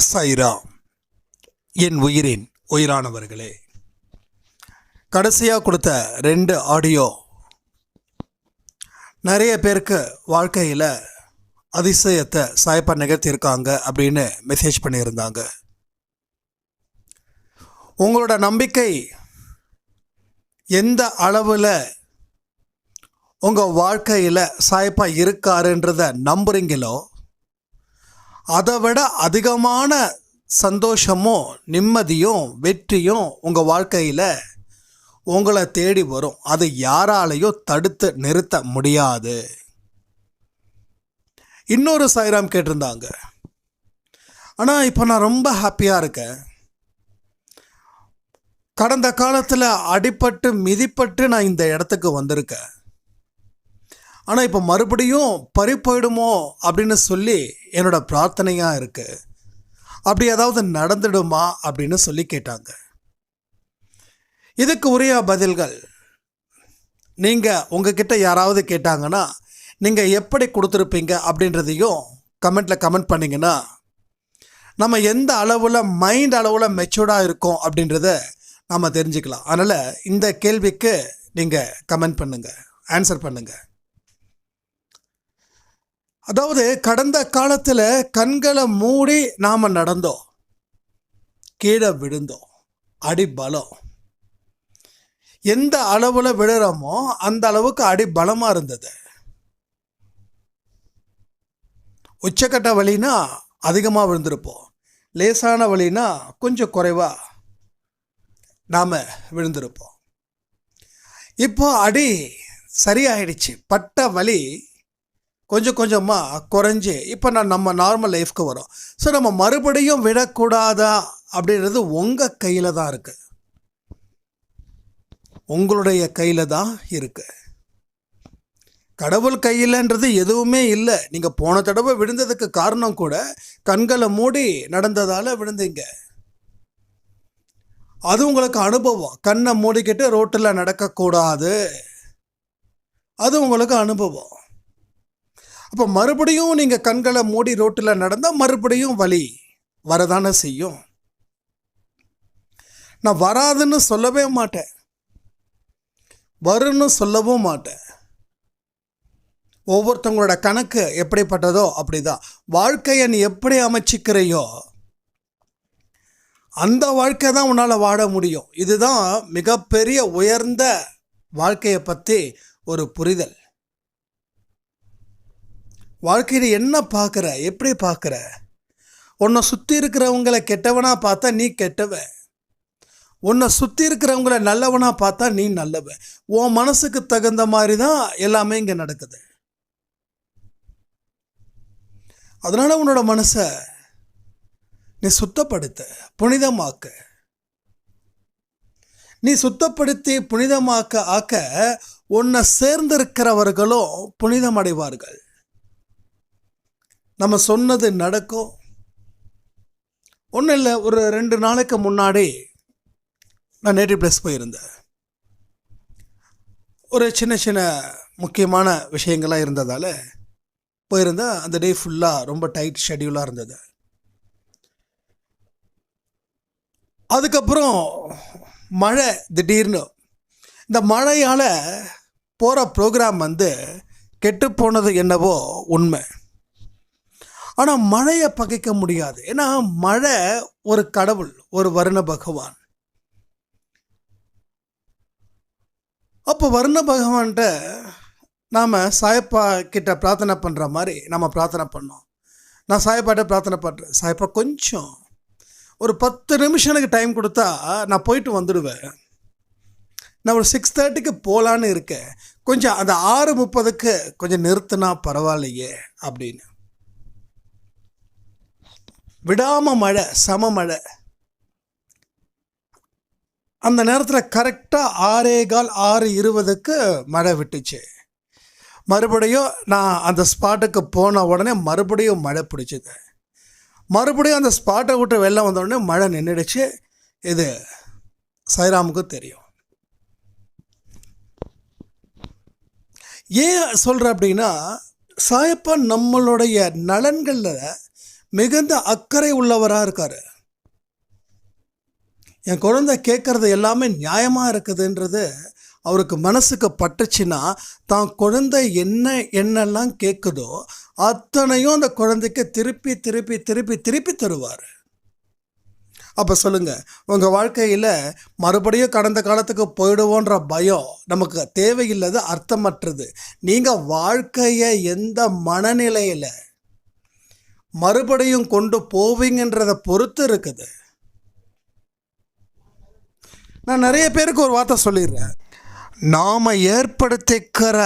சைரா என் உயிரின் உயிரானவர்களே. கடைசியாக கொடுத்த ரெண்டு ஆடியோ. நிறைய பேருக்கு வாழ்க்கையில் அதிசயத்தை சாய்ப்பாக நிகழ்த்தியிருக்காங்க அப்படின்னு மெசேஜ் பண்ணியிருந்தாங்க. உங்களோட நம்பிக்கை எந்த அளவில் உங்கள் வாழ்க்கையில் சாய்ப்பாக இருக்காருன்றத நம்புறீங்களோ அதை விட அதிகமான சந்தோஷமும் நிம்மதியும் வெற்றியும் உங்கள் வாழ்க்கையில் உங்களை தேடி வரும். அது யாராலையும் தடுத்து நிறுத்த முடியாது. இன்னொரு சாய்ராம் கேட்டிருந்தாங்க. ஆனால் இப்போ நான் ரொம்ப ஹாப்பியாக இருக்கேன். கடந்த காலத்தில் அடிப்பட்டு மிதிப்பட்டு நான் இந்த இடத்துக்கு வந்திருக்கேன். ஆனால் இப்போ மறுபடியும் பறி போயிடுமோ அப்படின்னு சொல்லி என்னோட பிரார்த்தனையாக இருக்குது அப்படி ஏதாவது நடந்துடுமா அப்படின்னு சொல்லி கேட்டாங்க. இதுக்கு உரிய பதில்கள் நீங்கள் உங்ககிட்ட யாராவது கேட்டாங்கன்னா நீங்கள் எப்படி கொடுத்துருப்பீங்க அப்படின்றதையும் கமெண்ட்டில் கமெண்ட் பண்ணிங்கன்னா நம்ம எந்த அளவில் மைண்ட் அளவில் மெச்சூர்டாக இருக்கோம் அப்படின்றத நம்ம தெரிஞ்சுக்கலாம். அதனால் இந்த கேள்விக்கு நீங்கள் கமெண்ட் பண்ணுங்கள் ஆன்சர் பண்ணுங்கள் அதாவது கடந்த காலத்தில் கண்களை மூடி நாம் நடந்தோம். கீழே விழுந்தோம். அடி பலம் எந்த அளவில் விழுறோமோ அந்த அளவுக்கு அடி பலமாக இருந்தது. உச்சக்கட்ட வழினா அதிகமாக விழுந்திருப்போம். லேசான வழினா கொஞ்சம் குறைவாக நாம் விழுந்திருப்போம். இப்போ அடி சரியாயிடுச்சு. பட்ட வலி கொஞ்சம் கொஞ்சமாக குறைஞ்சி இப்போ நான் நம்ம நார்மல் லைஃப்க்கு வரோம். ஸோ நம்ம மறுபடியும் விடக்கூடாதா அப்படின்றது உங்கள் கையில் தான் இருக்குது உங்களுடைய கையில் தான் இருக்குது கடவுள் கையிலன்றது எதுவுமே இல்லை. நீங்கள் போன தடவை விழுந்ததுக்கு காரணம் கூட கண்களை மூடி நடந்ததால் விழுந்தீங்க. அது உங்களுக்கு அனுபவம். கண்ணை மூடிக்கிட்டு ரோட்டில் நடக்கக்கூடாது. அது உங்களுக்கு அனுபவம். அப்போ மறுபடியும் நீங்கள் கண்களை மூடி ரோட்டில் நடந்தால் மறுபடியும் வலி வரதானே செய்யும். நான் வராதுன்னு சொல்லவே மாட்டேன். வரும்னு சொல்லவும் மாட்டேன். ஒவ்வொருத்தவங்களோட கணக்கு எப்படிப்பட்டதோ அப்படிதான். வாழ்க்கையை நீ எப்படி அமைச்சிக்கிறையோ அந்த வாழ்க்கை தான் உன்னால் வாழ முடியும். இதுதான் மிகப்பெரிய உயர்ந்த வாழ்க்கையை பற்றி ஒரு புரிதல். வாழ்க்கையில் என்ன பார்க்குற? எப்படி பார்க்குற? உன்னை சுற்றி இருக்கிறவங்கள கெட்டவனாக பார்த்தா நீ கெட்டவன் உன்னை சுற்றி இருக்கிறவங்கள நல்லவனாக பார்த்தா நீ நல்லவன் உன் மனசுக்கு தகுந்த மாதிரி தான் எல்லாமே இங்கே நடக்குது. அதனால் உன்னோட மனசை நீ சுத்தப்படுத்த புனிதமாக்க. நீ சுத்தப்படுத்தி புனிதமாக்க ஆக்க உன்னை சேர்ந்திருக்கிறவர்களும் புனிதமடைவார்கள். நம்ம சொன்னது நடக்கும். ஒன்றும் இல்லை ஒரு ரெண்டு நாளைக்கு முன்னாடி நான் நேட்டிவ் பிளேஸ் போயிருந்தேன். ஒரு சின்ன சின்ன முக்கியமான விஷயங்கள்லாம் இருந்ததால் போயிருந்தேன். அந்த டே ஃபுல்லாக ரொம்ப டைட் ஷெடியூலாக இருந்தது. அதுக்கப்புறம் மழை திடீர்னு. இந்த மழையால் போகிற ப்ரோக்ராம் வந்து கெட்டு போனது என்னவோ உண்மை. ஆனால் மழையை பகைக்க முடியாது. ஏன்னா மழை ஒரு கடவுள் ஒரு வருண பகவான். அப்போ வருண பகவான்கிட்ட நாம் சாயப்பா கிட்ட பிரார்த்தனை பண்ணுற மாதிரி நம்ம பிரார்த்தனை பண்ணோம். நான் சாயப்பாட்ட பிரார்த்தனை பண்ணுறேன் சாயப்பா கொஞ்சம் ஒரு பத்து நிமிஷம் எனக்கு டைம் கொடுத்தா நான் போயிட்டு வந்துடுவேன். நான் ஒரு சிக்ஸ் தேர்ட்டிக்கு போகலான்னு இருக்கேன். கொஞ்சம் அந்த ஆறு முப்பதுக்கு கொஞ்சம் நிறுத்தினா பரவாயில்லையே அப்படின்னு. விடாமல் மழை சம மழை. அந்த நேரத்தில் கரெக்டாக ஆறே கால் ஆறு இருபதுக்கு மழை விட்டுச்சு. மறுபடியும் நான் அந்த ஸ்பாட்டுக்கு போன உடனே மறுபடியும் மழை பிடிச்சிது. மறுபடியும் அந்த ஸ்பாட்டை விட்டு வெளில வந்த உடனே மழை நின்றுடுச்சு இது சைராமுக்கு தெரியும். ஏன் சொல்கிறேன் அப்படின்னா சாயப்பா நம்மளுடைய நலன்களில் மிகுந்த அக்கறை உள்ளவராக இருக்கார். என் குழந்தை கேட்குறது எல்லாமே நியாயமாக இருக்குதுன்றது அவருக்கு மனசுக்கு பட்டுச்சுன்னா தான் குழந்தை என்ன என்னெல்லாம் கேட்குதோ அத்தனையும் அந்த குழந்தைக்கு திருப்பி திருப்பி திருப்பி திருப்பி தருவார். அப்போ சொல்லுங்கள் உங்கள் வாழ்க்கையில் மறுபடியும் கடந்த காலத்துக்கு போயிடுவோன்ற பயம் நமக்கு தேவையில்லாத அர்த்தமற்றது. நீங்கள் வாழ்க்கையை எந்த மனநிலையில் மறுபடியும் கொண்டு போவீங்கன்றதை பொறுத்து இருக்குது. நான் நிறைய பேருக்கு ஒரு வார்த்தை சொல்லிடுறேன். நாம் ஏற்படுத்திக்கிற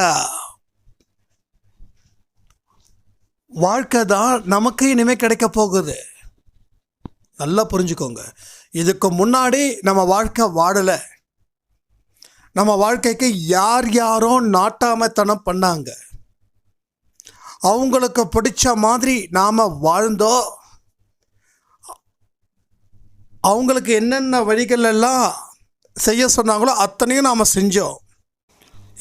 வாழ்க்கை தான் நமக்கு இனிமேல் கிடைக்க போகுது. நல்லா புரிஞ்சுக்கோங்க. இதுக்கு முன்னாடி நம்ம வாழ்க்கை வாழலை நம்ம வாழ்க்கைக்கு யார் யாரோ நாட்டாமத்தனம் பண்ணாங்க. அவங்களுக்கு பிடிச்ச மாதிரி நாம் வாழ்ந்தோம் அவங்களுக்கு என்னென்ன வழிகள் எல்லாம் செய்ய சொன்னாங்களோ அத்தனையும் நாம் செஞ்சோம்.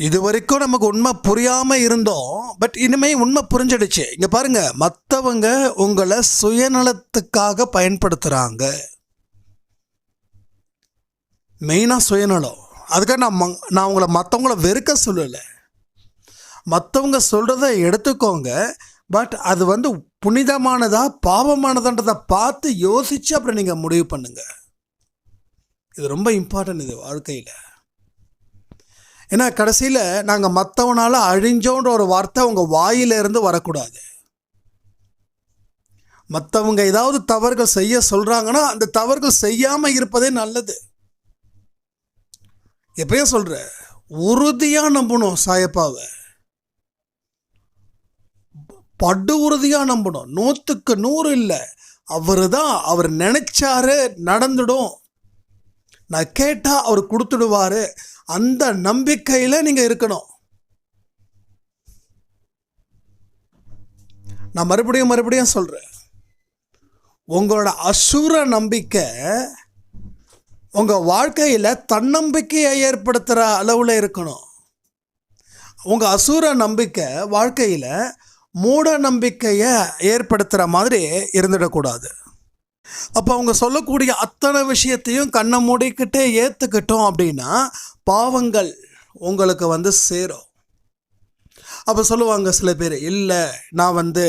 இது வரைக்கும் நமக்கு உண்மை புரியாமல் இருந்தோம். பட் இனிமேல் உண்மை புரிஞ்சிடுச்சு. இங்கே பாருங்கள் மற்றவங்க உங்களை சுயநலத்துக்காக பயன்படுத்துகிறாங்க மெயினாக சுயநலம். அதுக்காக நான் நான் உங்களை மற்றவங்கள வெறுக்க சொல்லலை. மற்றவங்க சொல்கிறத எடுத்துக்கோங்க. பட் அது வந்து புனிதமானதா பாவமானதான்றதை பார்த்து யோசித்து அப்புறம் நீங்கள் முடிவு பண்ணுங்கள் இது ரொம்ப இம்பார்ட்டன்ட் இது வாழ்க்கையில். ஏன்னா கடைசியில் நாங்கள் மற்றவனால அழிஞ்சோன்ற ஒரு வார்த்தை உங்கள் வாயிலிருந்து வரக்கூடாது. மற்றவங்க ஏதாவது தவறுகள் செய்ய சொல்கிறாங்கன்னா அந்த தவறுகள் செய்யாமல் இருப்பதே நல்லது. எப்பயும் சொல்கிற உறுதியாக நம்பணும் சாயப்பாவை. படு உறுதியாக நம்பணும். நூற்றுக்கு நூறு இல்லை. அவர் தான் அவர் நினைச்சாரு நடந்துடும். நான் கேட்டால் அவர் கொடுத்துடுவார். அந்த நம்பிக்கையில் நீங்கள் இருக்கணும். நான் மறுபடியும் மறுபடியும் சொல்கிறேன் உங்களோட அசுர நம்பிக்கை உங்கள் வாழ்க்கையில் தன்னம்பிக்கையை ஏற்படுத்துகிற அளவில் இருக்கணும். உங்கள் அசுர நம்பிக்கை வாழ்க்கையில் மூட நம்பிக்கையை ஏற்படுத்துகிற மாதிரி இருந்துடக்கூடாது. அப்போ அவங்க சொல்லக்கூடிய அத்தனை விஷயத்தையும் கண்ணை மூடிக்கிட்டே ஏற்றுக்கிட்டோம் அப்படின்னா பாவங்கள் உங்களுக்கு வந்து சேரும். அப்போ சொல்லுவாங்க சில பேர் இல்லை நான் வந்து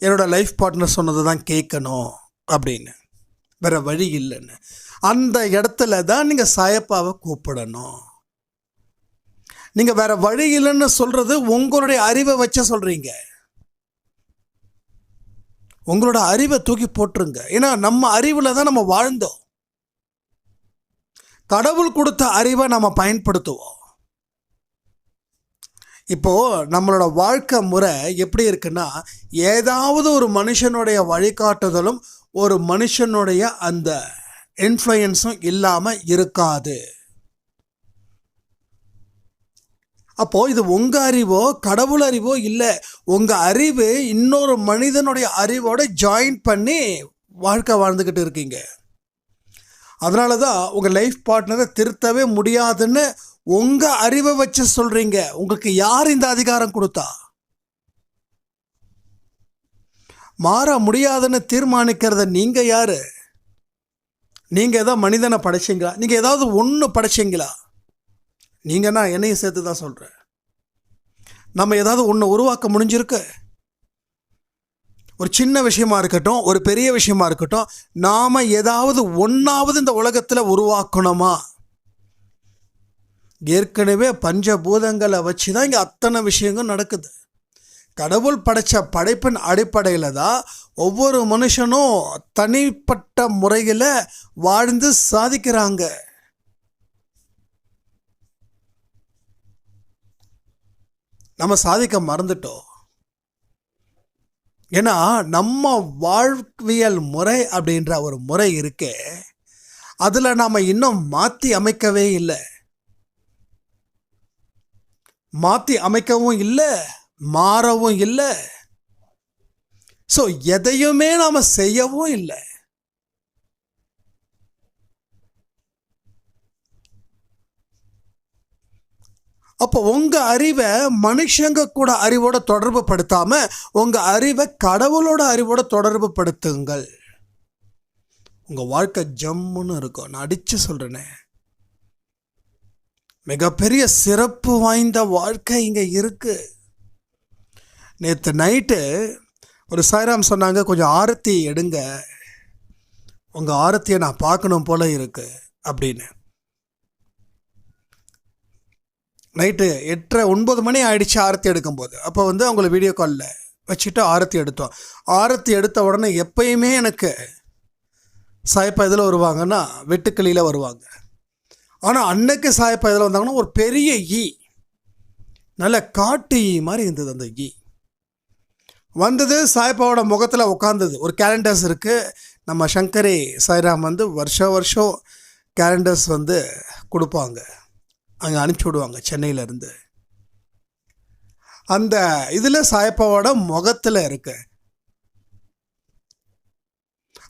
என்னோடய லைஃப் பார்ட்னர் சொன்னது தான் கேட்கணும் அப்படின்னு. வேற வழி இல்லைன்னு. அந்த இடத்துல தான் நீங்கள் சாயப்பாவை கூப்பிடணும். நீங்கள் வேறு வழி இல்லைன்னு சொல்கிறது உங்களுடைய அறிவை வச்சு சொல்கிறீங்க உங்களோட அறிவை தூக்கி போட்டுருங்க. ஏன்னா நம்ம அறிவில் தான் நம்ம வாழ்ந்தோம். கடவுள் கொடுத்த அறிவை நம்ம பயன்படுத்துவோம். இப்போ நம்மளோட வாழ்க்கை முறை எப்படி இருக்குன்னா ஏதாவது ஒரு மனுஷனுடைய வழிகாட்டுதலும் ஒரு மனுஷனுடைய அந்த இன்ஃப்ளூயன்ஸும் இல்லாமல் இருக்காது. அப்போது இது உங்கள் அறிவோ கடவுள் அறிவோ இல்லை. உங்கள் அறிவு இன்னொரு மனிதனுடைய அறிவோட ஜாயின் பண்ணி வாழ்க்கை வாழ்ந்துக்கிட்டு இருக்கீங்க. அதனால தான் உங்கள் லைஃப் பார்ட்னரை திருத்தவே முடியாதுன்னு உங்கள் அறிவை வச்சு சொல்கிறீங்க உங்களுக்கு யார் இந்த அதிகாரம் கொடுத்தா? மாற முடியாதுன்னு தீர்மானிக்கிறத நீங்கள் யார்? நீங்கள் எதாவது மனிதனை படைச்சிங்களா? நீங்கள் ஏதாவது ஒன்று படைச்சிங்களா? நீங்கன்னா என்னையும் சேர்த்து தான் சொல்கிறேன் நம்ம ஏதாவது ஒன்று உருவாக்க முடிஞ்சிருக்கு? ஒரு சின்ன விஷயமா இருக்கட்டும் ஒரு பெரிய விஷயமா இருக்கட்டும் நாம் ஏதாவது ஒன்றாவது இந்த உலகத்தில் உருவாக்கணுமா? ஏற்கனவே பஞ்சபூதங்களை வச்சு தான் இங்கே அத்தனை விஷயங்கள் நடக்குது. கடவுள் படைச்ச படைப்பின் அடிப்படையில் தான் ஒவ்வொரு மனுஷனும் தனிப்பட்ட முறையில் வாழ்ந்து சாதிக்கிறாங்க. நம்ம சாதிக்க மறந்துட்டோம். ஏன்னா நம்ம வாழ்வியல் முறை அப்படின்ற ஒரு முறை இருக்கே. அதில் நாம் இன்னும் மாற்றி அமைக்கவே இல்லை. மாற்றி அமைக்கவும் இல்லை மாறவும் இல்லை. ஸோ எதையுமே நாம் செய்யவும் இல்லை. அப்போ உங்கள் அறிவை மனுஷங்க கூட அறிவோட தொடர்பு படுத்தாமல் உங்கள் அறிவை கடவுளோட அறிவோட தொடர்பு படுத்துங்கள். உங்கள் வாழ்க்கை ஜம்முன்னு இருக்கும். நான் அடித்து சொல்கிறேனே மிகப்பெரிய சிறப்பு வாய்ந்த வாழ்க்கை இங்கே இருக்கு. நேற்று நைட்டு ஒரு சாய்ராம் சொன்னாங்க கொஞ்சம் ஆரத்தி எடுங்க. உங்கள் ஆரத்தியை நான் பார்க்கணும் போல இருக்கு. அப்படின்னு. நைட்டு எட்டரை ஒன்பது மணி ஆயிடுச்சு ஆரத்தி எடுக்கும்போது. அப்போ வந்து அவங்கள வீடியோ காலில் வச்சுட்டு ஆரத்தி எடுத்தோம். ஆரத்தி எடுத்த உடனே எப்பயுமே எனக்கு சாயப்பா இதில் வருவாங்கன்னா வெட்டுக்கிளியில் வருவாங்க. ஆனால் அன்னைக்கு சாயப்பா இதில் வந்தாங்கன்னா ஒரு பெரிய ஈ. நல்ல காட்டு ஈ மாதிரி இருந்தது அந்த ஈ. வந்தது சாயப்பாவோட முகத்தில் உட்காந்தது ஒரு கேலண்டர்ஸ் இருக்குது நம்ம சங்கரி சாய்ராம் வந்து வருஷம் வருஷம் கேலண்டர்ஸ் வந்து கொடுப்பாங்க. அங்கே அனுப்பிச்சி விடுவாங்க சென்னையிலேருந்து. அந்த இதில் சாயப்பாவோட முகத்தில் இருக்கு.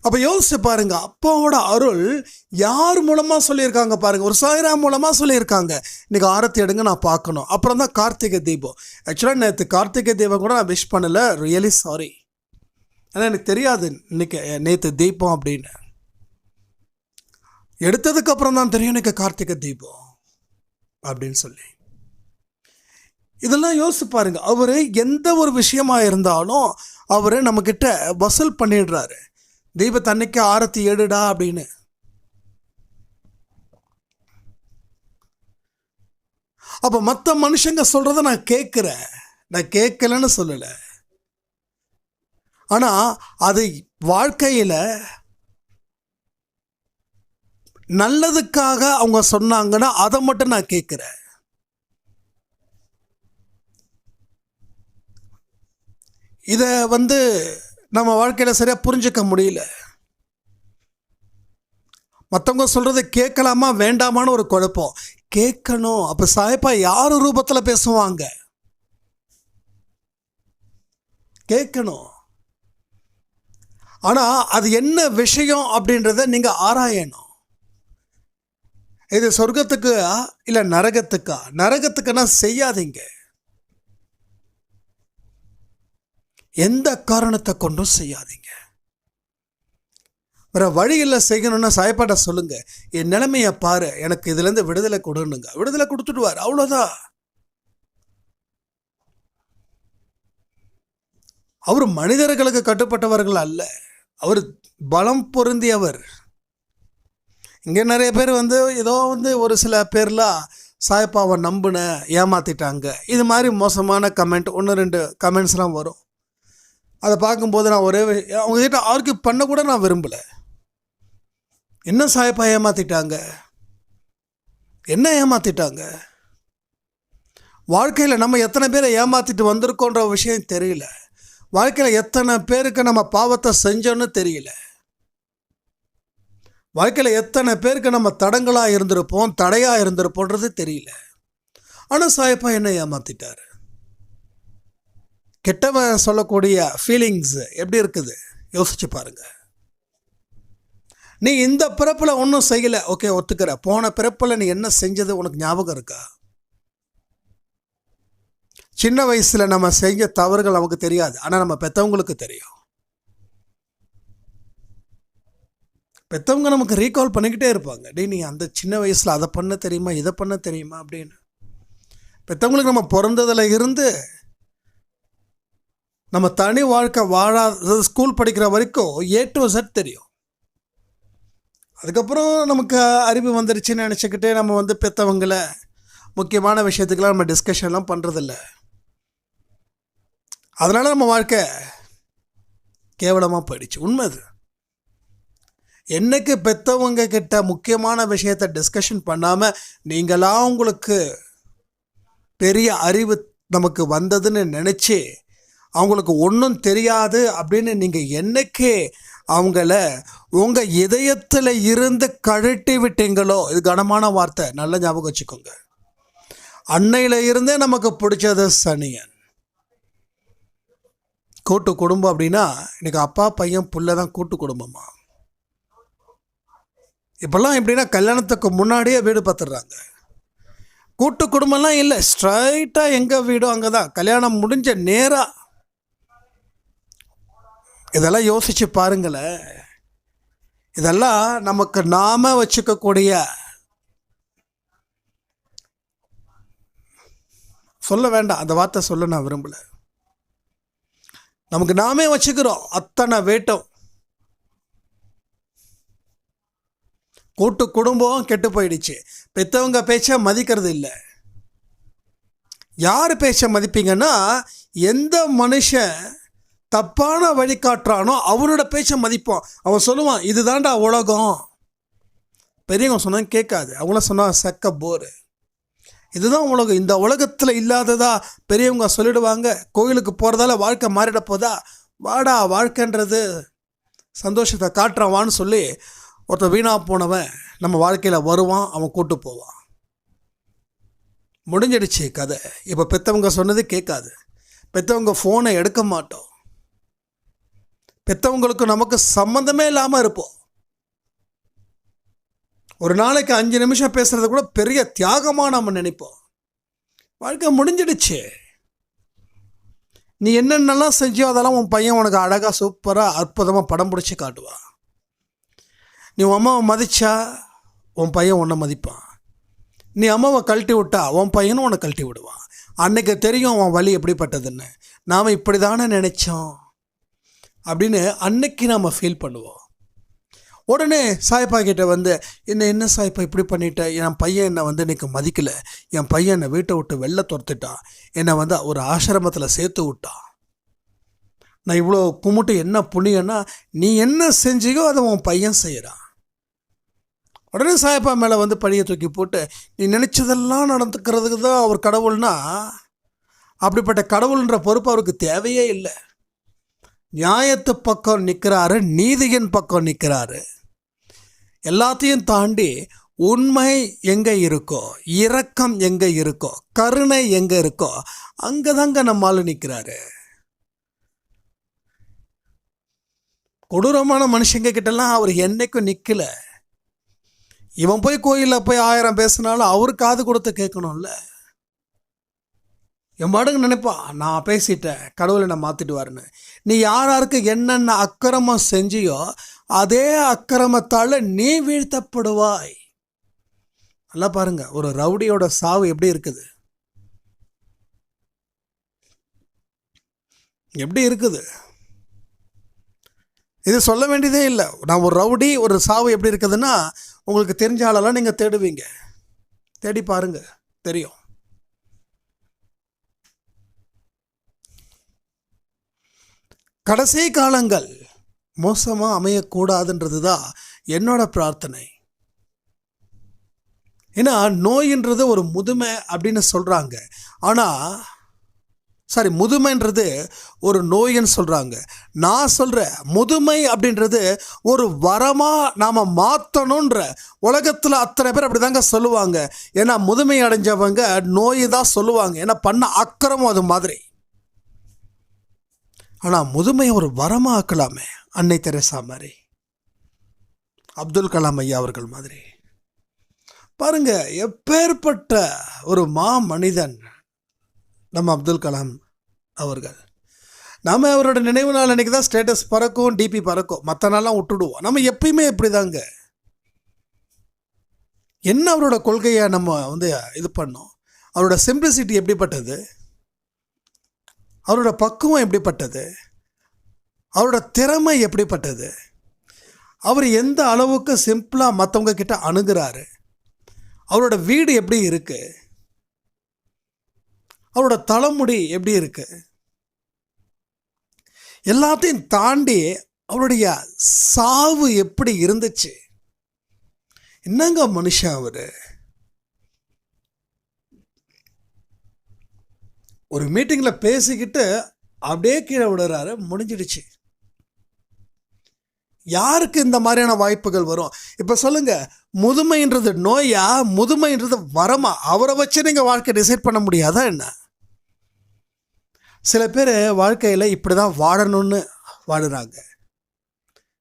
அப்போ யோசிச்சு பாருங்க அப்பாவோட அருள் யார் மூலமாக சொல்லியிருக்காங்க பாருங்க ஒரு சாய்ராம் மூலமாக சொல்லியிருக்காங்க. இன்னைக்கு ஆரத்தி எடுங்க நான் பார்க்கணும். அப்புறம் தான் கார்த்திகை தீபம். ஆக்சுவலாக நேற்று கார்த்திகை தீபம் கூட நான் விஷ் பண்ணல. ரியலி சாரி ஆனால் எனக்கு தெரியாது இன்னைக்கு நேற்று தீபம் அப்படின்னு. எடுத்ததுக்கப்புறம் தான் தெரியும் எனக்கு கார்த்திகை தீபம். அப்படின்னு சொல்லி. இதெல்லாம் யோசிச்சு பாருங்க. அவர் எந்த ஒரு விஷயமா இருந்தாலும் அவர் நம்மக்கிட்ட வசூல் பண்ணிடுறாரு. தன்னைக்கு ஆரத்தி ஏடுடா அப்படின்னு. அப்போ மற்ற மனுஷங்க சொல்கிறத நான் கேட்குறேன். நான் கேட்கலன்னு சொல்லலை. ஆனால் அது வாழ்க்கையில் நல்லதுக்காக அவங்க சொன்னாங்கன்னா அதை மட்டும் நான் கேட்குறேன். இதை வந்து நம்ம வாழ்க்கையில் சரியாக புரிஞ்சுக்க முடியல. மற்றவங்க சொல்கிறத கேட்கலாமா வேண்டாமான்னு ஒரு குழப்பம். கேட்கணும். அப்போ சாயப்பா யார் ரூபத்தில் பேசுவாங்க? கேட்கணும். ஆனால் அது என்ன விஷயம் அப்படின்றத நீங்கள் ஆராயணும். இது சொர்க்கத்துக்கு இல்லை நரகத்துக்கா? நரகத்துக்குன்னா செய்யாதீங்க. எந்த காரணத்தை கொண்டும் செய்யாதீங்க. வேற வழியில் செய்யணும்னா சாயப்பாட்ட சொல்லுங்க. என் நிலைமையை பாரு. எனக்கு இதுலேருந்து விடுதலை கொடுனுங்க விடுதலை கொடுத்துடுவார். அவ்வளோதான் அவர் மனிதர்களுக்கு கட்டுப்பட்டவர்கள் அல்ல. அவர் பலம் பொருந்தியவர். இங்கே நிறைய பேர் வந்து ஏதோ வந்து ஒரு சில பேர்லாம் சாயப்பாவை நம்பின ஏமாற்றிட்டாங்க இது மாதிரி மோசமான கமெண்ட் ஒன்று ரெண்டு கமெண்ட்ஸ்லாம் வரும். அதை பார்க்கும்போது நான் ஒரே அவங்ககிட்ட ஆர்கியூ பண்ண கூட நான் விரும்பலை. என்ன சாயப்பா ஏமாற்றிட்டாங்க என்ன ஏமாற்றிட்டாங்க வாழ்க்கையில் நம்ம எத்தனை பேரை ஏமாற்றிட்டு வந்திருக்கோன்ற விஷயம் தெரியல. வாழ்க்கையில் எத்தனை பேருக்கு நம்ம பாவத்தை செஞ்சோன்னு தெரியல. வாழ்க்கையில் எத்தனை பேருக்கு நம்ம தடங்களாக இருந்திருப்போம் தடையாக இருந்திருப்போன்றது தெரியல. ஆனால் சாயப்பா என்ன ஏமாத்திட்டார். கெட்டவன் சொல்லக்கூடிய ஃபீலிங்ஸ் எப்படி இருக்குது? யோசிச்சு பாருங்க. நீ இந்த பிறப்பில் ஒன்றும் செய்யலை. ஓகே ஒத்துக்கிற. போன பிறப்பில் நீ என்ன செஞ்சது உனக்கு ஞாபகம் இருக்கா? சின்ன வயசில் நம்ம செஞ்ச தவறுகள் நமக்கு தெரியாது. ஆனால் நம்ம பெற்றவங்களுக்கு தெரியும். பெற்றவங்க நமக்கு ரீகால் பண்ணிக்கிட்டே இருப்பாங்க. டேய் நீ அந்த சின்ன வயசில் அதை பண்ண தெரியுமா? இதை பண்ண தெரியுமா? அப்படின்னு. பெற்றவங்களுக்கு நம்ம பிறந்ததில் இருந்து நம்ம தனி வாழ்க்கை வாழாத ஸ்கூல் படிக்கிற வரைக்கும் ஏ டு செட் தெரியும். அதுக்கப்புறம் நமக்கு அறிவு வந்துருச்சுன்னு நினச்சிக்கிட்டே நம்ம வந்து பெற்றவங்களை முக்கியமான விஷயத்துக்கெல்லாம் நம்ம டிஸ்கஷன்லாம் பண்ணுறதில்ல அதனால் நம்ம வாழ்க்கை கேவலமாக போயிடுச்சு. உண்மை அது. என்னைக்கு பெற்றவங்க கிட்ட முக்கியமான விஷயத்தை டிஸ்கஷன் பண்ணாமல் நீங்களா உங்களுக்கு பெரிய அறிவு நமக்கு வந்ததுன்னு நினச்சி அவங்களுக்கு ஒன்றும் தெரியாது அப்படின்னு நீங்கள் என்றைக்கே அவங்கள உங்கள் இதயத்தில் இருந்து கழட்டி விட்டீங்களோ? இது கனமான வார்த்தை. நல்ல ஞாபகம் வச்சுக்கோங்க. அன்னையில் இருந்தே நமக்கு பிடிச்சது சனியன். கூட்டு குடும்பம் அப்படின்னா இன்றைக்கி அப்பா பையன் புள்ள தான் கூட்டு குடும்பமாக இப்போல்லாம் எப்படின்னா கல்யாணத்துக்கு முன்னாடியே வீடு பார்த்துடுறாங்க கூட்டு குடும்பம்லாம் இல்லை. ஸ்ட்ரைட்டாக எங்கள் வீடும் அங்கே தான் கல்யாணம் முடிஞ்ச நேராக இதெல்லாம் யோசித்து பாருங்களேன். இதெல்லாம் நமக்கு நாம வச்சுக்கக்கூடிய சொல்ல வேண்டாம். அந்த வார்த்தை சொல்ல நான் விரும்பலை. நமக்கு நாமே வச்சுக்கிறோம். அத்தனை வேட்டம். கூட்டு குடும்பம் கெட்டு போயிடுச்சு. பெத்தவங்க பேச்ச மதிக்கிறது இல்லை. யார் பேச்ச மதிப்பீங்கன்னா எந்த மனுஷன் தப்பான வழிகாட்டுறானோ அவனோட பேச்சை மதிப்போம். அவன் சொல்லுவான் இதுதான்டா உலகம். பெரியவங்க சொன்னாங்க கேட்காது. அவங்கள சொன்னால் செக்க போரு. இதுதான் உலகம். இந்த உலகத்தில் இல்லாததா? பெரியவங்க சொல்லிடுவாங்க. கோயிலுக்கு போகிறதால வாழ்க்கை மாறிட போதா? வாடா வாழ்க்கைன்றது சந்தோஷத்தை காட்டுறவான்னு வான்னு சொல்லி ஒருத்தன் வீணாக போனவன் நம்ம வாழ்க்கையில் வருவான் அவன் கூட்டு போவான். முடிஞ்சிடுச்சு கதை. இப்போ பெற்றவங்க சொன்னது கேட்காது. பெற்றவங்க ஃபோனை எடுக்க மாட்டோம். பெற்றவங்களுக்கு நமக்கு சம்மந்தமே இல்லாமல் இருப்போம். ஒரு நாளைக்கு அஞ்சு நிமிஷம் பேசுகிறது கூட பெரிய தியாகமாக நம்ம நினைப்போம். வாழ்க்கை முடிஞ்சிடுச்சு. நீ என்னென்னலாம் செஞ்சியோ அதெல்லாம் உன் பையன் உனக்கு அழகாக சூப்பராக அற்புதமாக படம் பிடிச்சி காட்டுவான். நீ உன் அம்மாவை மதிச்சா உன் பையன் உன்னை மதிப்பான். நீ அம்மாவை கழட்டி விட்டா உன் பையனும் உன்னை கழட்டி விடுவான். அன்னைக்கு தெரியும் உன் வழி எப்படிப்பட்டதுன்னு. நாம் இப்படி தானே நினச்சோம். அப்படின்னு அன்னைக்கு நாம் ஃபீல் பண்ணுவோம். உடனே சாய்ப்பா கிட்டே வந்து என்ன என்ன சாய்ப்பா இப்படி பண்ணிட்டேன் என் பையன் என்னை வந்து இன்னைக்கு மதிக்கலை. என் பையன் என்னை வீட்டை விட்டு வெளில துரத்துட்டான். என்னை வந்து ஒரு ஆசிரமத்தில் சேர்த்து விட்டான். நான் இவ்வளோ கும்பிட்டு என்ன புண்ணியன்னா நீ என்ன செஞ்சியோ அதை உன் பையன் செய்கிறான் உடனே சாயப்பா மேலே வந்து பழியை தூக்கி போட்டு நீ நினச்சதெல்லாம் நடந்துக்கிறதுக்கு தான் அவர் கடவுள்னா அப்படிப்பட்ட கடவுள்ன்ற பொறுப்பு அவருக்கு தேவையே இல்லை. நியாயத்து பக்கம் நிற்கிறாரு நீதியின் பக்கம் நிற்கிறாரு. எல்லாத்தையும் தாண்டி உண்மை எங்கே இருக்கோ இரக்கம் எங்கே இருக்கோ கருணை எங்கே இருக்கோ அங்கே தாங்க நம்மால் நிற்கிறாரு. கொடூரமான மனுஷங்க கிட்டலாம் அவர் என்றைக்கும் நிற்கல இவன் போய் கோயிலில் போய் ஆயிரம் பேசினாலும் அவரு காது கொடுத்து கேட்கணும்ல. என் பாடுங்க நினைப்பான் நான் பேசிட்டேன் கடவுளை நான் மாற்றிட்டு நீ யார் யாருக்கு என்னென்ன அக்கிரமம் செஞ்சியோ அதே அக்கிரமத்தால் நீ வீழ்த்தப்படுவாய். நல்லா பாருங்க ஒரு ரவுடியோட சாவு எப்படி இருக்குது? எப்படி இருக்குது? இது சொல்ல வேண்டியதே இல்லை. நான் ஒரு ரவுடி ஒரு சாவு எப்படி இருக்குதுன்னா உங்களுக்கு தெரிஞ்ச ஆளெல்லாம் நீங்கள் தேடுவீங்க. தேடி பாருங்க. தெரியும். கடைசி காலங்கள் மோசமாக அமையக்கூடாதுன்றது தான் என்னோட பிரார்த்தனை. ஏன்னா நோயின்றது ஒரு முதுமை அப்படின்னு சொல்கிறாங்க ஆனால் சாரி முதுமைன்றது ஒரு நோயின்னு சொல்கிறாங்க நான் சொல்கிறேன் முதுமை அப்படின்றது ஒரு வரமாக நாம் மாற்றணுன்ற உலகத்தில் அத்தனை பேர் அப்படி தாங்க சொல்லுவாங்க. ஏன்னா முதுமை அடைஞ்சவங்க நோய் தான் சொல்லுவாங்க. ஏன்னா பண்ண அக்கறமும் அது மாதிரி. ஆனால் முதுமையை ஒரு வரமாக ஆக்கலாமே அன்னை தெரசா மாதிரி. அப்துல் கலாம் ஐயா அவர்கள் மாதிரி. பாருங்க எப்பேற்பட்ட ஒரு மா மனிதன் நம்ம அப்துல் கலாம் அவர்கள். நாம் அவரோட நினைவு நாள் அன்றைக்கி தான் ஸ்டேட்டஸ் பறக்கும் டிபி பறக்கும். மற்ற நாளெலாம் விட்டுடுவோம். நம்ம எப்பயுமே இப்படி தாங்க என்ன அவரோட கொள்கையை நம்ம வந்து இது பண்ணோம்? அவரோட சிம்பிளிசிட்டி எப்படிப்பட்டது? அவரோட பக்குவம் எப்படிப்பட்டது? அவரோட திறமை எப்படிப்பட்டது? அவர் எந்த அளவுக்கு சிம்பிளாக மற்றவங்க கிட்ட அணுகிறாரு? அவரோட வீடு எப்படி இருக்குது அவரோட தலைமுடி எப்படி இருக்கு? எல்லாத்தையும் தாண்டி அவருடைய சாவு எப்படி இருந்துச்சு? என்னங்க மனுஷன் அவரு? ஒரு மீட்டிங்கில் பேசிக்கிட்டு அப்படியே கீழே விடுறாரு முடிஞ்சிடுச்சு. யாருக்கு இந்த மாதிரியான வாய்ப்புகள் வரும்? இப்போ சொல்லுங்க முதுமைன்றது நோயா முதுமைன்றது வரமா? அவரை வச்சு நீங்கள் வாழ்க்கை டிசைட் பண்ண முடியாதா என்ன? சில பேர் வாழ்க்கையில் இப்படி தான் வாழணும்னு வாடுறாங்க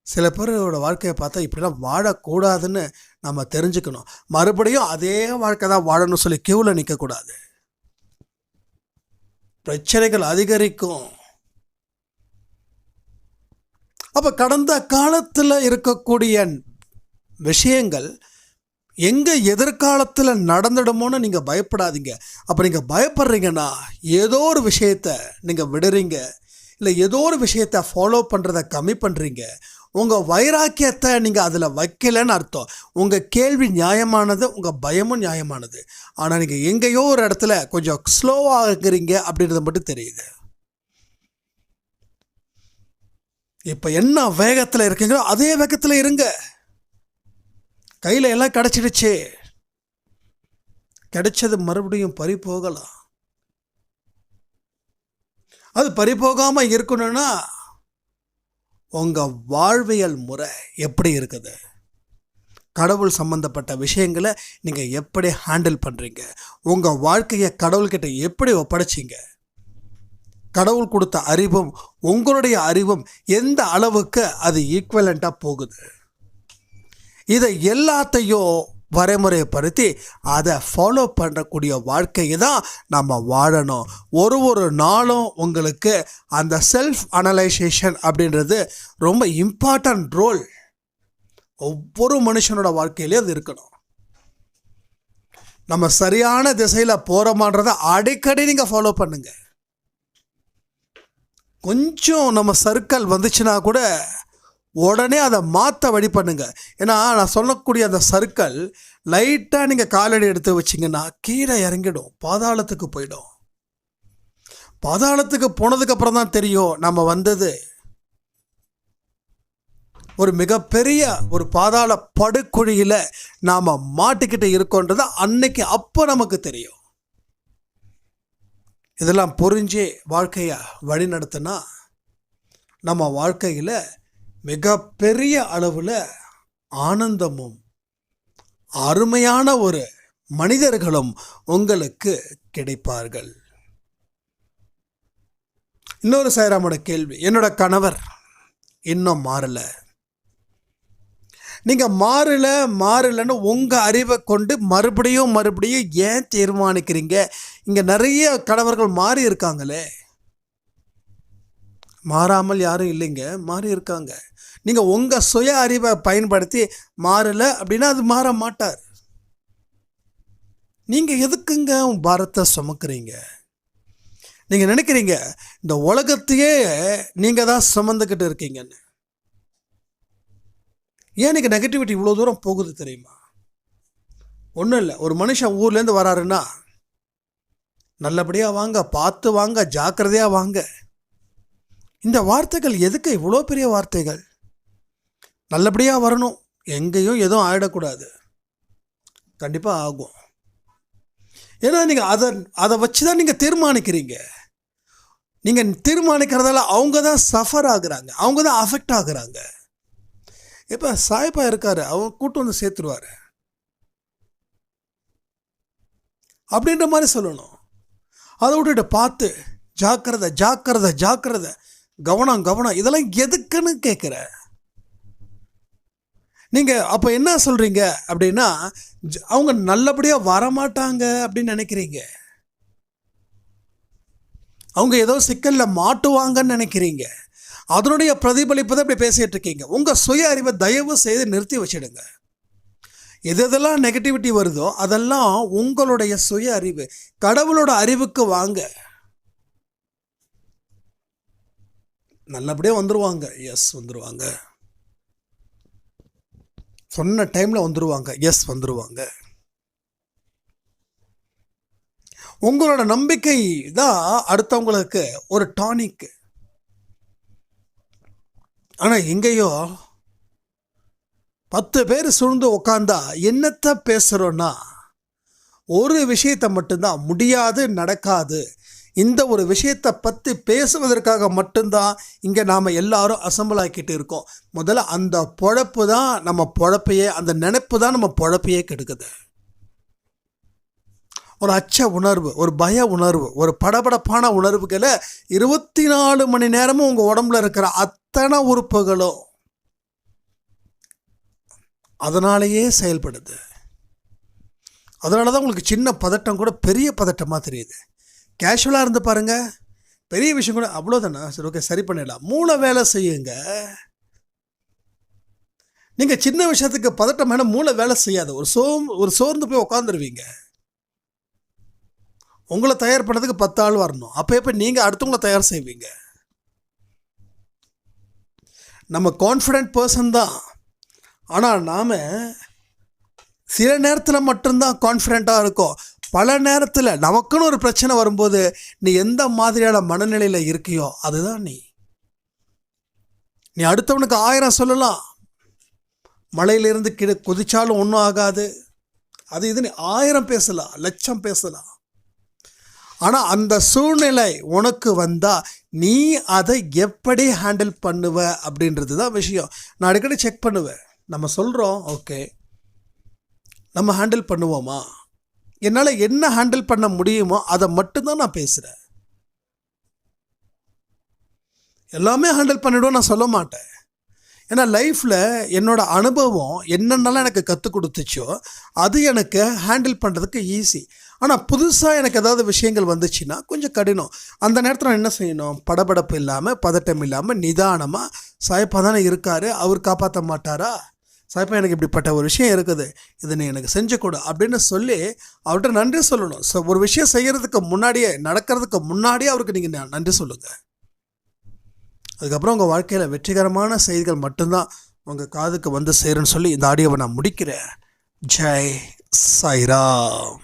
சில பேரோட வாழ்க்கையை பார்த்தா இப்படிலாம் வாழக்கூடாதுன்னு நம்ம தெரிஞ்சுக்கணும். மறுபடியும் அதே வாழ்க்கை தான் வாழணும்னு சொல்லி கியூவில் நிற்கக்கூடாது பிரச்சனைகள் அதிகரிக்கும். அப்போ கடந்த காலத்தில் இருக்கக்கூடிய விஷயங்கள் எங்கே எதிர்காலத்தில் நடந்துடுமோன்னு நீங்கள் பயப்படாதீங்க. அப்போ நீங்கள் பயப்படுறீங்கன்னா ஏதோ ஒரு விஷயத்த நீங்கள் விடுறீங்க. இல்லை ஏதோ ஒரு விஷயத்த ஃபாலோ பண்ணுறத கம்மி பண்ணுறீங்க உங்கள் வைராக்கியத்தை நீங்கள் அதில் வைக்கலைன்னு அர்த்தம். உங்கள் கேள்வி நியாயமானது உங்கள் பயமும் நியாயமானது. ஆனால் நீங்கள் எங்கேயோ ஒரு இடத்துல கொஞ்சம் ஸ்லோவாக இருக்கிறீங்க அப்படின்றது மட்டும் தெரியுது. இப்போ என்ன வேகத்தில் இருக்கீங்களோ அதே வேகத்தில் இருங்க. கையில் எல்லாம் கிடச்சிடுச்சு. கிடைச்சது மறுபடியும் பறி போகலாம் அது பறி போகாமல் இருக்கணும்னா உங்கள் வாழ்வியல் முறை எப்படி இருக்குது? கடவுள் சம்மந்தப்பட்ட விஷயங்களை நீங்கள் எப்படி ஹேண்டில் பண்ணுறீங்க உங்கள் வாழ்க்கையை கடவுள்கிட்ட எப்படி ஒப்படைச்சிங்க? கடவுள் கொடுத்த அறிவும் உங்களுடைய அறிவும் எந்த அளவுக்கு அது ஈக்குவலண்ட்டாக போகுது? இதை எல்லாத்தையும் வரைமுறைப்படுத்தி அதை ஃபாலோ பண்ணக்கூடிய வாழ்க்கையை தான் நம்ம வாழணும். ஒரு ஒரு நாளும் உங்களுக்கு அந்த செல்ஃப் அனலைசேஷன் அப்படின்றது ரொம்ப இம்பார்ட்டன்ட் ரோல் ஒவ்வொரு மனுஷனோட வாழ்க்கையிலையும் அது இருக்கணும். நம்ம சரியான திசையில் போகிறோமான்றதை அடிக்கடி நீங்கள் ஃபாலோ பண்ணுங்கள் கொஞ்சம் நம்ம சர்க்கிள் வந்துச்சுன்னா கூட உடனே அதை மாற்ற வழி பண்ணுங்கள் ஏன்னா நான் சொல்லக்கூடிய அந்த சர்க்கிள் லைட்டாக நீங்கள் காலடி எடுத்து வச்சிங்கன்னா கீழே இறங்கிடும் பாதாளத்துக்கு போயிடும். பாதாளத்துக்கு போனதுக்கப்புறம் தான் தெரியும் நம்ம வந்தது ஒரு மிகப்பெரிய ஒரு பாதாள படுக்குழியில் நாம் மாட்டிக்கிட்டு இருக்கோன்றது அன்னைக்கு அப்போ நமக்கு தெரியும். இதெல்லாம் புரிஞ்சு வாழ்க்கையை வழி நடத்தினா நம்ம வாழ்க்கையில் மிகப்பெரிய அளவில் ஆனந்தமும் அருமையான ஒரு மனிதர்களும் உங்களுக்கு கிடைப்பார்கள். இன்னொரு சாயராமோட கேள்வி என்னோட கணவர் இன்னும் மாறலை. நீங்கள் மாறல மாறலைன்னு உங்கள் அறிவை கொண்டு மறுபடியும் மறுபடியும் ஏன் தீர்மானிக்கிறீங்க? இங்கே நிறைய கணவர்கள் மாறி இருக்காங்களே மாறாமல் யாரும் இல்லைங்க. மாறி இருக்காங்க. நீங்கள் உங்கள் சுய அறிவை பயன்படுத்தி மாறலை அப்படின்னா அது மாற மாட்டார். நீங்கள் எதுக்குங்க பாரத்தை சுமக்கிறீங்க? நீங்கள் நினைக்கிறீங்க இந்த உலகத்தையே நீங்கள் தான் சுமந்துக்கிட்டு இருக்கீங்கன்னு. ஏன் எனக்கு நெகட்டிவிட்டி இவ்வளோ தூரம் போகுது தெரியுமா? ஒன்றும் இல்லை. ஒரு மனுஷன் ஊர்லேருந்து வராருன்னா நல்லபடியாக வாங்க பார்த்து வாங்க ஜாக்கிரதையாக வாங்க. இந்த வார்த்தைகள் எதுக்கு இவ்வளோ பெரிய வார்த்தைகள்? நல்லபடியாக வரணும். எங்கேயும் எதுவும் ஆகிடக்கூடாது கண்டிப்பாக ஆகும். ஏன்னா நீங்கள் அதை அதை வச்சு தான் நீங்கள் தீர்மானிக்கிறீங்க. நீங்கள் தீர்மானிக்கிறதால அவங்க தான் சஃபர் ஆகுறாங்க. அவங்க தான் அஃபெக்ட் ஆகுறாங்க. இப்போ சாய்ப்பா இருக்காரு. அவங்க கூட்டு வந்து சேர்த்துருவாரு. அப்படின்ற மாதிரி சொல்லணும். அதை விட்டுட்டு பார்த்து ஜாக்கிரதை ஜாக்கிரதை ஜாக்கிரதை. கவனம் கவனம். இதெல்லாம் எதுக்குன்னு கேட்குற? நீங்கள் அப்போ என்ன சொல்கிறீங்க அப்படின்னா ஜ- அவங்க நல்லபடியாக வரமாட்டாங்க அப்படின்னு நினைக்கிறீங்க. அவங்க ஏதோ சிக்கலில் மாட்டுவாங்கன்னு நினைக்கிறீங்க. அதனுடைய பிரதிபலிப்பு தான் இப்படி பேசிகிட்டு இருக்கீங்க. உங்கள் சுய அறிவை தயவு செய்து நிறுத்தி வச்சிடுங்க. எது எதெல்லாம் நெகட்டிவிட்டி வருதோ அதெல்லாம் உங்களுடைய சுய அறிவு கடவுளோட அறிவுக்கு வாங்க. நல்லபடியாக வந்துடுவாங்க எஸ் வந்துடுவாங்க சொன்ன டைமில் வந்துடுவாங்க எஸ் வந்துடுவாங்க உங்களோட நம்பிக்கை தான் அடுத்தவங்களுக்கு ஒரு டானிக் ஆனால் எங்கேயோ பத்து பேர் சூழ்ந்து உக்காந்தா என்னத்தை பேசுகிறோன்னா ஒரு விஷயத்தை மட்டும்தான். முடியாது நடக்காது. இந்த ஒரு விஷயத்தை பற்றி பேசுவதற்காக மட்டும்தான் இங்கே நாம் எல்லாரும் அசம்பிள் ஆக்கிட்டு இருக்கோம். முதல்ல அந்த பொழப்பு தான் நம்ம பொழப்பையே அந்த நினைப்பு தான் நம்ம பொழப்பையே கெடுக்குது. ஒரு அச்ச உணர்வு ஒரு பய உணர்வு ஒரு படபடப்பான உணர்வுகளை இருபத்தி நாலு மணி நேரமும் உங்கள் உடம்புல இருக்கிற அத்தனை உறுப்புகளும் அதனாலேயே செயல்படுது. அதனால தான் உங்களுக்கு சின்ன பதட்டம் கூட பெரிய பதட்டமாக தெரியுது. கேஷுவலாக இருந்து பாருங்கள் பெரிய விஷயம் கூட அவ்வளோதானே சரி ஓகே சரி பண்ணிடலாம். மூளை வேலை செய்யுங்க. நீங்கள் சின்ன விஷயத்துக்கு பதட்டம் வேணால் மூளை வேலை செய்யாது. ஒரு சோ ஒரு சோர்ந்து போய் உட்காந்துருவீங்க உங்களை தயார் பண்ணதுக்கு பத்து ஆள் வரணும். அப்போ எப்போ நீங்கள் அடுத்தவங்கள தயார் செய்வீங்க? நம்ம கான்ஃபிடென்ட் பர்சன் தான். ஆனால் நாம் சில நேரத்தில் மட்டும்தான் கான்ஃபிடெண்ட்டாக இருக்கோம். பல நேரத்தில் நமக்குன்னு ஒரு பிரச்சனை வரும்போது நீ எந்த மாதிரியான மனநிலையில் இருக்கியோ அதுதான் நீ. நீ அடுத்தவனுக்கு ஆயிரம் சொல்லலாம். மலையிலிருந்து கிட குதிச்சாலும் ஒன்றும் ஆகாது. அது இது நீ ஆயிரம் பேசலாம் லட்சம் பேசலாம். ஆனால் அந்த சூழ்நிலை உனக்கு வந்தால் நீ அதை எப்படி ஹேண்டில் பண்ணுவ அப்படின்றது தான் விஷயம். நான் அடிக்கடி செக் பண்ணுவேன். நம்ம சொல்கிறோம் ஓகே நம்ம ஹேண்டில் பண்ணுவோமா? என்னால் என்ன ஹேண்டில் பண்ண முடியுமோ அதை மட்டும்தான் நான் பேசுகிறேன் எல்லாமே ஹேண்டில் பண்ணிவிடுவோம் நான் சொல்ல மாட்டேன். ஏன்னா லைஃப்பில் என்னோட அனுபவம் என்னென்னலாம் எனக்கு கற்றுக் கொடுத்துச்சோ அது எனக்கு ஹேண்டில் பண்ணுறதுக்கு ஈஸி ஆனால் புதுசாக எனக்கு ஏதாவது விஷயங்கள் வந்துச்சுன்னா கொஞ்சம் கடினம். அந்த நேரத்தில் நான் என்ன செய்யணும்? படபடப்பு இல்லாமல் பதட்டம் இல்லாமல் நிதானமாக சாயப்பா தானே இருக்கார் அவர் காப்பாற்ற மாட்டாரா? சாய்ப்பா எனக்கு இப்படிப்பட்ட ஒரு விஷயம் இருக்குது. இதை நீ எனக்கு செஞ்சு கொடு அப்படின்னு சொல்லி அவர்கிட்ட நன்றி சொல்லணும். ஸோ ஒரு விஷயம் செய்கிறதுக்கு முன்னாடியே நடக்கிறதுக்கு முன்னாடியே அவருக்கு நீங்கள் நன்றி சொல்லுங்கள் அதுக்கப்புறம் உங்கள் வாழ்க்கையில் வெற்றிகரமான செய்திகள் மட்டும்தான் உங்கள் காதுக்கு வந்து சேருன்னு சொல்லி இந்த ஆடியோவை நான் முடிக்கிறேன். ஜெய் சாய்ராம்.